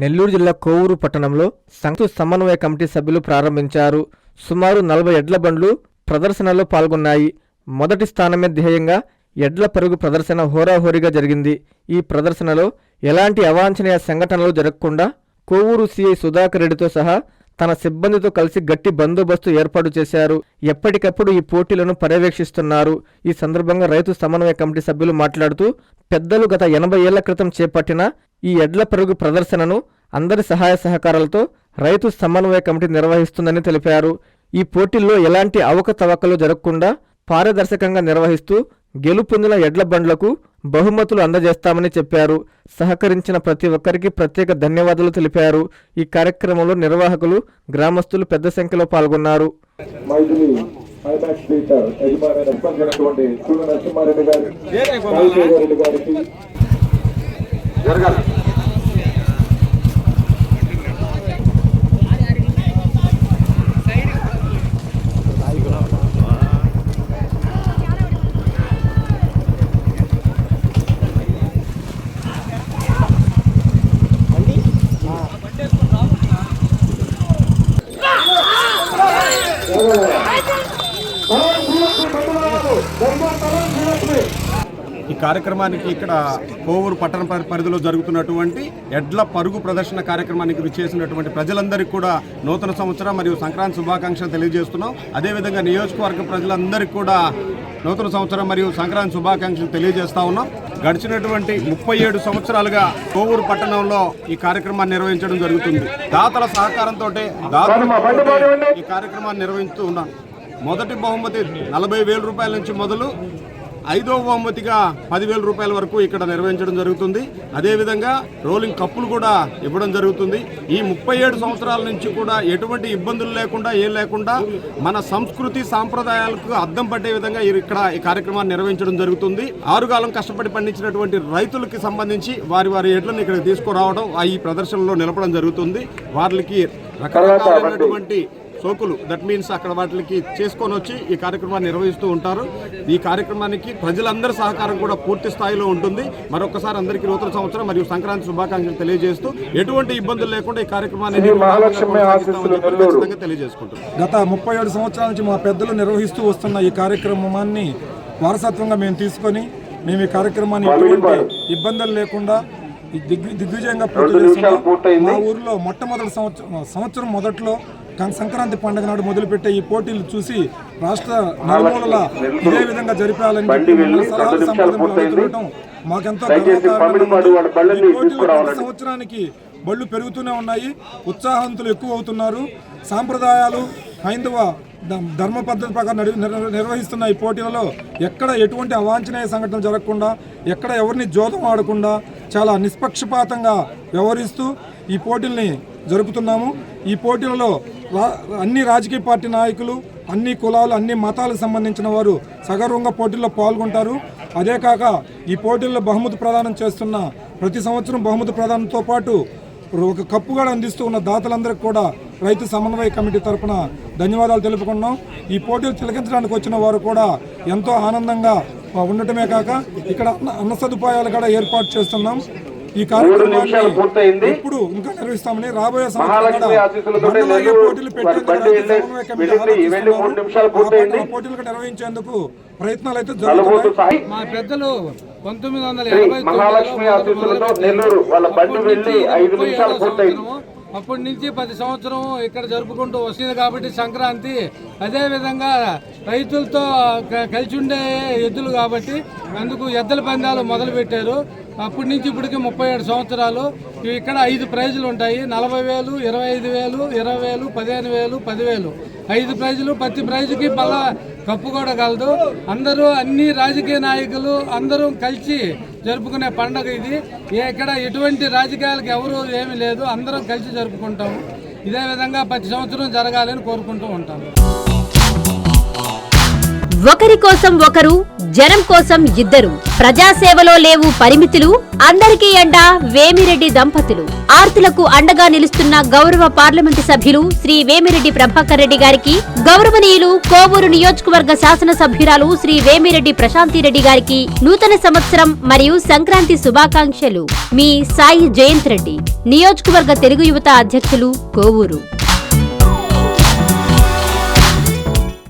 నెల్లూరు జిల్లా కోవూరు పట్టణంలో సంఘు సమన్వయ కమిటీ సభ్యులు ప్రారంభించారు. సుమారు నలభై ఎడ్ల బండ్లు ప్రదర్శనలో పాల్గొన్నాయి. మొదటి స్థానమే ధ్యేయంగా ఎడ్ల పరుగు ప్రదర్శన హోరాహోరీగా జరిగింది. ఈ ప్రదర్శనలో ఎలాంటి అవాంఛనీయ సంఘటనలు జరగకుండా కోవూరు సిఐ సుధాకర్ రెడ్డితో సహా తన సిబ్బందితో కలిసి గట్టి బందోబస్తు ఏర్పాటు చేశారు. ఎప్పటికప్పుడు ఈ పోటీలను పర్యవేక్షిస్తున్నారు. ఈ సందర్భంగా రైతు సమన్వయ కమిటీ సభ్యులు మాట్లాడుతూ పెద్దలు గత ఎనభై ఏళ్ళ క్రితం చేపట్టిన ఈ ఎడ్ల పెరుగు ప్రదర్శనను అందరి సహాయ సహకారాలతో రైతు సమన్వయ కమిటీ నిర్వహిస్తుందని తెలిపారు. ఈ పోటీల్లో ఎలాంటి అవకతవకలు జరగకుండా పారదర్శకంగా నిర్వహిస్తూ గెలుపొందిన ఎడ్ల బండ్లకు బహుమతులు అందజేస్తామని చెప్పారు. సహకరించిన ప్రతి ఒక్కరికి ప్రత్యేక ధన్యవాదాలు తెలిపారు. ఈ కార్యక్రమంలో నిర్వాహకులు గ్రామస్తులు పెద్ద సంఖ్యలో పాల్గొన్నారు. జరగాలి ఈ కార్యక్రమానికి ఇక్కడ కోవూరు పట్టణ పరి- పరిధిలో జరుగుతున్నటువంటి ఎడ్ల పరుగు ప్రదర్శన కార్యక్రమానికి విచ్చేసినటువంటి ప్రజలందరికీ కూడా నూతన సంవత్సరం మరియు సంక్రాంతి శుభాకాంక్షలు తెలియజేస్తున్నాం. అదేవిధంగా నియోజకవర్గ ప్రజలందరికీ కూడా నూతన సంవత్సరం మరియు సంక్రాంతి శుభాకాంక్షలు తెలియజేస్తా ఉన్నాం. గడిచినటువంటి ముప్పై ఏడు సంవత్సరాలుగా కోవూరు పట్టణంలో ఈ కార్యక్రమాన్ని నిర్వహించడం జరుగుతుంది. దాతల సహకారంతో ఈ కార్యక్రమాన్ని నిర్వహిస్తూ ఉన్నాం. మొదటి బహుమతి నలభై వేల రూపాయల నుంచి మొదలు ఐదో బహుమతిగా పదివేల రూపాయల వరకు ఇక్కడ నిర్వహించడం జరుగుతుంది. అదేవిధంగా రోలింగ్ కప్పులు కూడా ఇవ్వడం జరుగుతుంది. ఈ ముప్పై ఏడు సంవత్సరాల నుంచి కూడా ఎటువంటి ఇబ్బందులు లేకుండా ఏం లేకుండా మన సంస్కృతి సాంప్రదాయాలకు అద్దం పట్టే విధంగా ఇక్కడ ఈ కార్యక్రమాన్ని నిర్వహించడం జరుగుతుంది. ఆరుగాలం కష్టపడి పండించినటువంటి రైతులకి సంబంధించి వారి వారి ఎడ్లను ఇక్కడ తీసుకురావడం ఆ ఈ ప్రదర్శనలో నిలపడం జరుగుతుంది. వారికి రకరకాలైనటువంటి సోకులు. దట్ మీన్స్ అక్కడ వాటికి చేసుకొని వచ్చి ఈ కార్యక్రమాన్ని నిర్వహిస్తూ ఉంటారు. ఈ కార్యక్రమానికి ప్రజలందరి సహకారం కూడా పూర్తి స్థాయిలో ఉంటుంది. మరొకసారి అందరికీ నూతన సంవత్సరం మరియు సంక్రాంతి శుభాకాంక్షలు తెలియజేస్తూ ఎటువంటి ఇబ్బందులు లేకుండా ఈ కార్యక్రమాన్ని తెలియజేసుకుంటున్నాం. గత ముప్పై ఏడు సంవత్సరాల నుంచి మా పెద్దలు నిర్వహిస్తూ వస్తున్న ఈ కార్యక్రమాన్ని వారసత్వంగా మేము తీసుకొని మేము ఈ కార్యక్రమాన్ని ఎటువంటి ఇబ్బందులు లేకుండా ఈ దిగ్వి దిగ్విజయంగా పూర్తి. మా ఊర్లో మొట్టమొదటి సంవత్సరం సంవత్సరం మొదట్లో సంక్రాంతి పండుగ నాడు మొదలుపెట్టే ఈ పోటీలు చూసి రాష్ట్ర నలుమూలల ఇదే విధంగా జరిపాలని చెప్పి మాకెంతో సంవత్సరానికి బళ్ళు పెరుగుతూనే ఉన్నాయి. ఉత్సాహవంతులు ఎక్కువ అవుతున్నారు. సాంప్రదాయాలు హైందవ ధర్మ పద్ధతి ప్రకారం నిర్వహిస్తున్న ఈ పోటీలలో ఎక్కడ ఎటువంటి అవాంఛనీయ సంఘటనలు జరగకుండా ఎక్కడ ఎవరిని జోదం ఆడకుండా చాలా నిష్పక్షపాతంగా వ్యవహరిస్తూ ఈ పోటీల్ని జరుపుతున్నాము. ఈ పోటీలలో అన్ని రాజకీయ పార్టీ నాయకులు అన్ని కులాలు అన్ని మతాలకు సంబంధించిన వారు సగర్వంగా పోటీల్లో పాల్గొంటారు. అదే కాక ఈ పోటీల్లో బహుమతి ప్రదానం చేస్తున్న ప్రతి సంవత్సరం బహుమతి ప్రదానంతో పాటు ఒక కప్పు కూడా అందిస్తూ ఉన్న దాతలందరికీ కూడా రైతు సమన్వయ కమిటీ తరఫున ధన్యవాదాలు తెలుపుకున్నాం ఈ పోటీలు తిలకించడానికి వచ్చిన వారు కూడా ఎంతో ఆనందంగా ఉండటమే కాక ఇక్కడ అన్న సదుపాయాలు కూడా ఏర్పాటు చేస్తున్నాం. ఈ నిమిషాలు పూర్తయింది. కార్యక్రమాన్ని ఇప్పుడు ఇంకా నిర్వహిస్తామని రాబోయే సంవత్సరం పోటీలు పెట్టేందుకు. పట్టణ పోటీలకు నిర్వహించేందుకు ప్రయత్నాలు అయితే జరుగుతున్నాయి మా పెద్దలు పంతొమ్మిది వందల ఎనభై మహాలక్ష్మి ఆశీస్సులతో నెల్లూరు వాళ్ళ బండి వెళ్ళి ఐదు నిమిషాలు పూర్తయింది అప్పటి నుంచి పది సంవత్సరం ఇక్కడ జరుపుకుంటూ వస్తుంది కాబట్టి సంక్రాంతి అదేవిధంగా రైతులతో క- కలిసి ఉండే ఎద్దులు కాబట్టి అందుకు ఎద్దుల పందాలు మొదలుపెట్టారు. అప్పటి నుంచి ఇప్పటికి ముప్పై ఏడు సంవత్సరాలు. ఇక్కడ ఐదు ప్రైజులు ఉంటాయి. నలభై వేలు ఇరవై ఐదు వేలు ఇరవై వేలు పదిహేను వేలు పదివేలు ఐదు ప్రైజులు ప్రతి ప్రైజుకి మళ్ళా కప్పు కూడా కలదు. అందరూ అన్ని రాజకీయ నాయకులు అందరూ కలిసి జరుపుకునే పండుగ ఇది. ఇక్కడ ఎటువంటి రాజకీయాలకు ఎవరు ఏమీ లేదు. అందరం కలిసి జరుపుకుంటాము. ఇదే విధంగా ప్రతి సంవత్సరం జరగాలని కోరుకుంటూ ఉంటాము. ఒకరి కోసం ఒకరు జనం కోసం ఇద్దరు. ప్రజాసేవలో లేవు పరిమితులు అందరికీ అండ వేమిరెడ్డి దంపతులు. ఆర్తులకు అండగా నిలుస్తున్న గౌరవ పార్లమెంటు సభ్యులు శ్రీ వేమిరెడ్డి ప్రభాకర్ రెడ్డి గారికి గౌరవనీయులు కోవూరు నియోజకవర్గ శాసన సభ్యురాలు శ్రీ వేమిరెడ్డి ప్రశాంతిరెడ్డి గారికి నూతన సంవత్సరం మరియు సంక్రాంతి శుభాకాంక్షలు. మీ సాయి జయంత్ రెడ్డి నియోజకవర్గ తెలుగు యువత అధ్యక్షులు కోవూరు.